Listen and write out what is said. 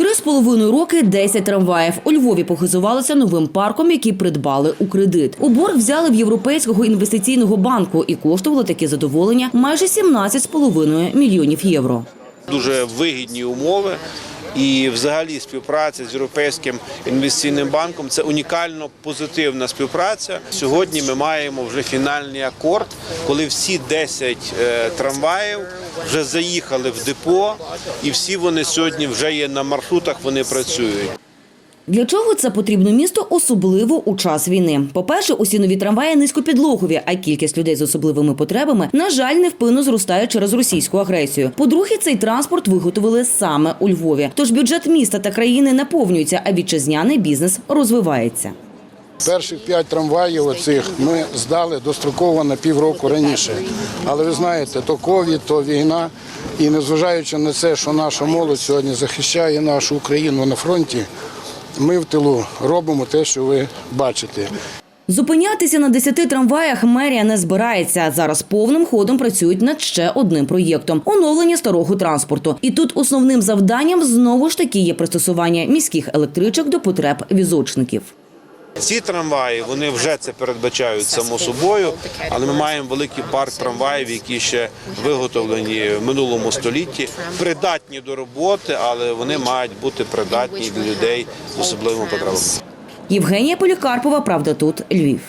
Три з половиною роки 10 трамваїв. У Львові похизувалися новим парком, який придбали у кредит. У борг взяли в Європейського інвестиційного банку і коштувало таке задоволення майже 17,5 мільйонів євро. Дуже вигідні умови. І, взагалі, співпраця з європейським інвестиційним банком це унікально позитивна співпраця. Сьогодні ми маємо вже фінальний акорд, коли всі 10 е, трамваїв вже заїхали в депо, і всі вони сьогодні вже є на маршрутах. Вони працюють. Для чого це потрібно місту, особливо у час війни? По-перше, усі нові трамваї низькопідлогові, а кількість людей з особливими потребами, на жаль, невпинно зростає через російську агресію. По-друге, цей транспорт виготовили саме у Львові. Тож бюджет міста та країни наповнюється, а вітчизняний бізнес розвивається. Перших п'ять трамваїв оцих ми здали достроково на півроку раніше. Але ви знаєте, то ковід, то війна. І незважаючи на це, що наша молодь сьогодні захищає нашу Україну на фронті, ми в тилу робимо те, що ви бачите. Зупинятися на 10 трамваях мерія не збирається. Зараз повним ходом працюють над ще одним проєктом оновлення старого транспорту. І тут основним завданням знову ж таки є пристосування міських електричок до потреб візочників. Ці трамваї вони вже це передбачають само собою, але ми маємо великий парк трамваїв, які ще виготовлені в минулому столітті, придатні до роботи, але вони мають бути придатні для людей з особливими потребами. Євгенія Полікарпова, правда, тут Львів.